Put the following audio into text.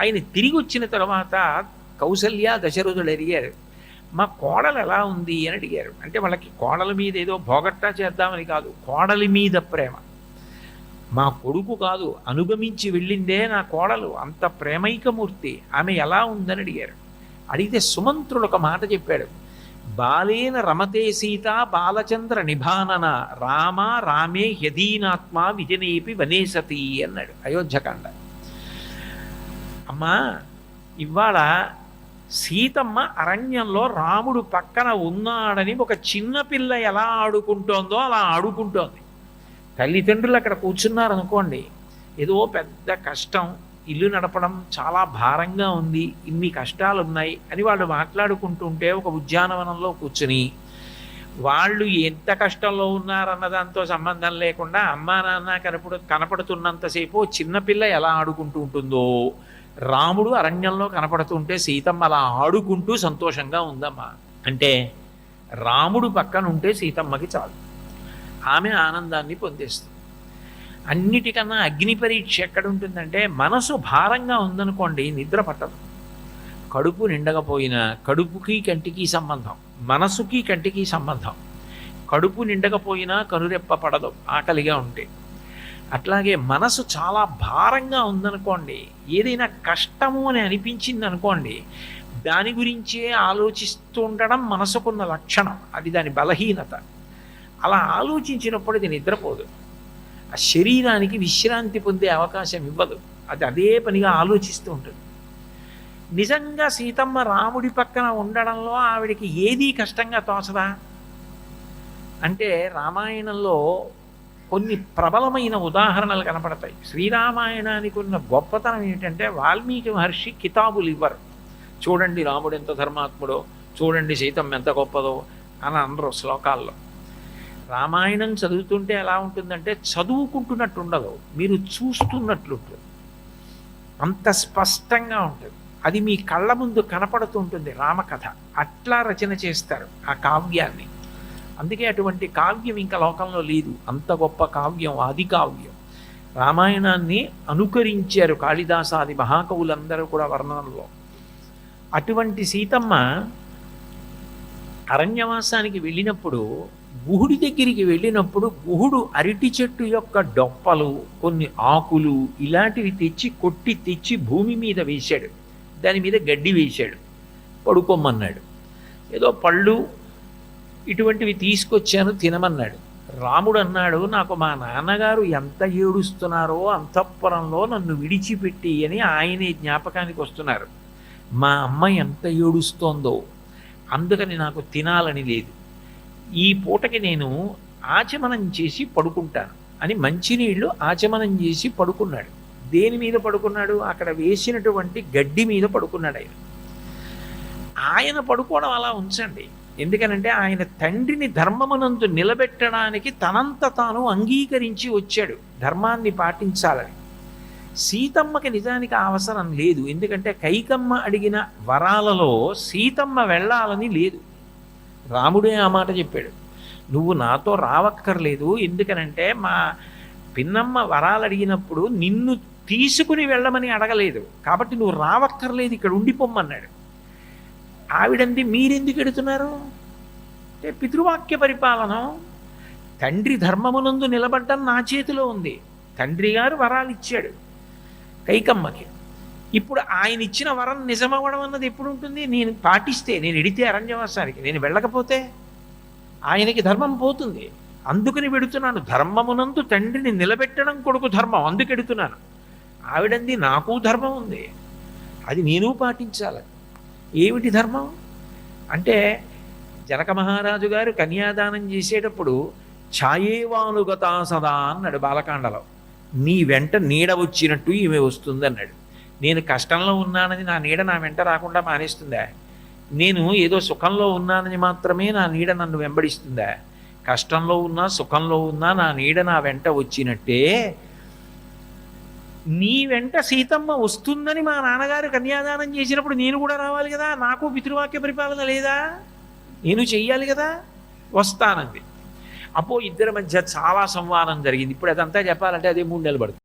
ఆయన తిరిగి వచ్చిన తర్వాత కౌసల్య దశరథుడు అడిగారు మా కోడలు ఎలా ఉంది? అని అడిగారు. అంటే వాళ్ళకి కోడల మీద ఏదో భోగట్టా చేద్దామని కాదు కోడలి మీద ప్రేమ. మా కొడుకు కాదు అనుగమించి వెళ్ళిందే నా కోడలు అంత ప్రేమైకమూర్తి ఆమె ఎలా ఉందని అడిగారు. అడిగితే సుమంత్రుడు ఒక మాట చెప్పాడు బాలేన రమతే సీత బాలచంద్ర నిభానన రామ రామే హ్యధీనాత్మ విజనేపి వనేసతి అన్నాడు అయోధ్యకాండ. అమ్మా ఇవాళ సీతమ్మ అరణ్యంలో రాముడు పక్కన ఉన్నాడని ఒక చిన్నపిల్ల ఎలా ఆడుకుంటోందో అలా ఆడుకుంటోంది. తల్లిదండ్రులు అక్కడ కూర్చున్నారనుకోండి ఏదో పెద్ద కష్టం ఇల్లు నడపడం చాలా భారంగా ఉంది ఇన్ని కష్టాలు ఉన్నాయి అని వాళ్ళు మాట్లాడుకుంటుంటే ఒక ఉద్యానవనంలో కూర్చుని వాళ్ళు ఎంత కష్టంలో ఉన్నారన్న దాంతో సంబంధం లేకుండా అమ్మా నాన్న కనపడు కనపడుతున్నంతసేపు చిన్నపిల్ల ఎలా ఆడుకుంటూ ఉంటుందో రాముడు అరణ్యంలో కనపడుతుంటే సీతమ్మ అలా ఆడుకుంటూ సంతోషంగా ఉందమ్మా. అంటే రాముడు పక్కన ఉంటే సీతమ్మకి చాలు. ఆమె ఆనందాన్ని పొందేస్తుంది. అన్నిటికన్నా అగ్ని పరీక్ష ఎక్కడ ఉంటుందంటే మనసు భారంగా ఉందనుకోండి నిద్ర పట్టదు. కడుపు నిండకపోయినా కడుపుకి కంటికి సంబంధం మనసుకి కంటికి సంబంధం. కడుపు నిండకపోయినా కనురెప్ప పడదు ఆకలిగా ఉంటే. అట్లాగే మనసు చాలా భారంగా ఉందనుకోండి ఏదైనా కష్టము అని అనిపించింది అనుకోండి దాని గురించే ఆలోచిస్తూ ఉండడం మనసుకున్న లక్షణం అది దాని బలహీనత. అలా ఆలోచించినప్పుడు ఇది నిద్రపోదు. ఆ శరీరానికి విశ్రాంతి పొందే అవకాశం ఇవ్వదు. అది అదే పనిగా ఆలోచిస్తూ ఉంటుంది. నిజంగా సీతమ్మ రాముడి పక్కన ఉండడంలో ఆవిడికి ఏదీ కష్టంగా తోచదా? అంటే రామాయణంలో కొన్ని ప్రబలమైన ఉదాహరణలు కనపడతాయి. శ్రీరామాయణానికి ఉన్న గొప్పతనం ఏంటంటే వాల్మీకి మహర్షి కితాబులు ఇవ్వరు. చూడండి రాముడు ఎంత ధర్మాత్ముడో చూడండి సీతం ఎంత గొప్పదో అని అనరు శ్లోకాల్లో. రామాయణం చదువుతుంటే ఎలా ఉంటుందంటే చదువుకుంటున్నట్టు ఉండదు మీరు చూస్తున్నట్లుంటుంది. అంత స్పష్టంగా ఉంటుంది. అది మీ కళ్ళ ముందు కనపడుతుంటుంది రామకథ. అట్లా రచన చేస్తారు ఆ కావ్యాన్ని. అందుకే అటువంటి కావ్యం ఇంకా లోకంలో లేదు. అంత గొప్ప కావ్యం ఆది కావ్యం. రామాయణాన్ని అనుకరించారు కాళిదాసాది మహాకవులందరూ కూడా వర్ణనలో. అటువంటి సీతమ్మ అరణ్యవాసానికి వెళ్ళినప్పుడు గుహుడి దగ్గరికి వెళ్ళినప్పుడు గుహుడు అరటి చెట్టు యొక్క డొప్పలు కొన్ని ఆకులు ఇలాంటివి తెచ్చి కొట్టి తెచ్చి భూమి మీద వేశాడు. దాని మీద గడ్డి వేశాడు. పడుకోమన్నాడు. ఏదో పళ్ళు ఇటువంటివి తీసుకొచ్చాను తినమన్నాడు. రాముడు అన్నాడు నాకు మా నాన్నగారు ఎంత ఏడుస్తున్నారో అంతఃపురంలో నన్ను విడిచిపెట్టి అని ఆయనే జ్ఞాపకానికి వస్తున్నారు. మా అమ్మ ఎంత ఏడుస్తోందో అందుకని నాకు తినాలని లేదు. ఈ పూటకి నేను ఆచమనం చేసి పడుకుంటాను అని మంచినీళ్ళు ఆచమనం చేసి పడుకున్నాడు. దేని మీద పడుకున్నాడు? అక్కడ వేసినటువంటి గడ్డి మీద పడుకున్నాడు ఆయన. ఆయన పడుకోవడం అలా ఉంచండి. ఎందుకనంటే ఆయన తండ్రిని ధర్మమునందు నిలబెట్టడానికి తనంత తాను అంగీకరించి వచ్చాడు. ధర్మాన్ని పాటించాలని. సీతమ్మకి నిజానికి అవసరం లేదు. ఎందుకంటే కైకమ్మ అడిగిన వరాలలో సీతమ్మ వెళ్ళాలని లేదు. రాముడే ఆ మాట చెప్పాడు. నువ్వు నాతో రావక్కర్లేదు. ఎందుకనంటే మా పిన్నమ్మ వరాలు అడిగినప్పుడు నిన్ను తీసుకుని వెళ్ళమని అడగలేదు. కాబట్టి నువ్వు రావక్కర్లేదు. ఇక్కడ ఉండిపోమ్మన్నాడు. ఆవిడంది మీరెందుకు ఎడుతున్నారు? అంటే పితృవాక్య పరిపాలన. తండ్రి ధర్మమునందు నిలబడ్డం నా చేతిలో ఉంది. తండ్రి గారు వరాలు ఇచ్చాడు కైకమ్మకి. ఇప్పుడు ఆయన ఇచ్చిన వరం నిజమవ్వడం అన్నది ఎప్పుడు ఉంటుంది నేను పాటిస్తే నేను ఎడితే అరణ్యవాసానికి నేను వెళ్ళకపోతే ఆయనకి ధర్మం పోతుంది. అందుకని పెడుతున్నాను. ధర్మమునందు తండ్రిని నిలబెట్టడం కొడుకు ధర్మం అందుకెడుతున్నాను. ఆవిడంది నాకు ధర్మం ఉంది. అది నేను పాటించాలి. ఏమిటి ధర్మం? అంటే జనక మహారాజు గారు కన్యాదానం చేసేటప్పుడు ఛాయేవానుగతా సదా అన్నాడు బాలకాండలో. నీ వెంట నీడ వచ్చినట్టు ఈమె వస్తుంది అన్నాడు. నేను కష్టంలో ఉన్నానని నా నీడ నా వెంట రాకుండా మానేస్తుందా? నేను ఏదో సుఖంలో ఉన్నానని మాత్రమే నా నీడ నన్ను వెంబడిస్తుందా? కష్టంలో ఉన్నా సుఖంలో ఉన్నా నా నీడ నా వెంట వచ్చినట్టే నీ వెంట సీతమ్మ వస్తుందని మా నాన్నగారు కన్యాదానం చేసినప్పుడు నేను కూడా రావాలి కదా? నాకు పితృవాక్య పరిపాలన లేదా? నేను చెయ్యాలి కదా? వస్తానంది. అపో ఇద్దరి మధ్య చాలా సంవాదం జరిగింది. ఇప్పుడు అదంతా చెప్పాలంటే అదే మూడు నెలలు పడుతుంది.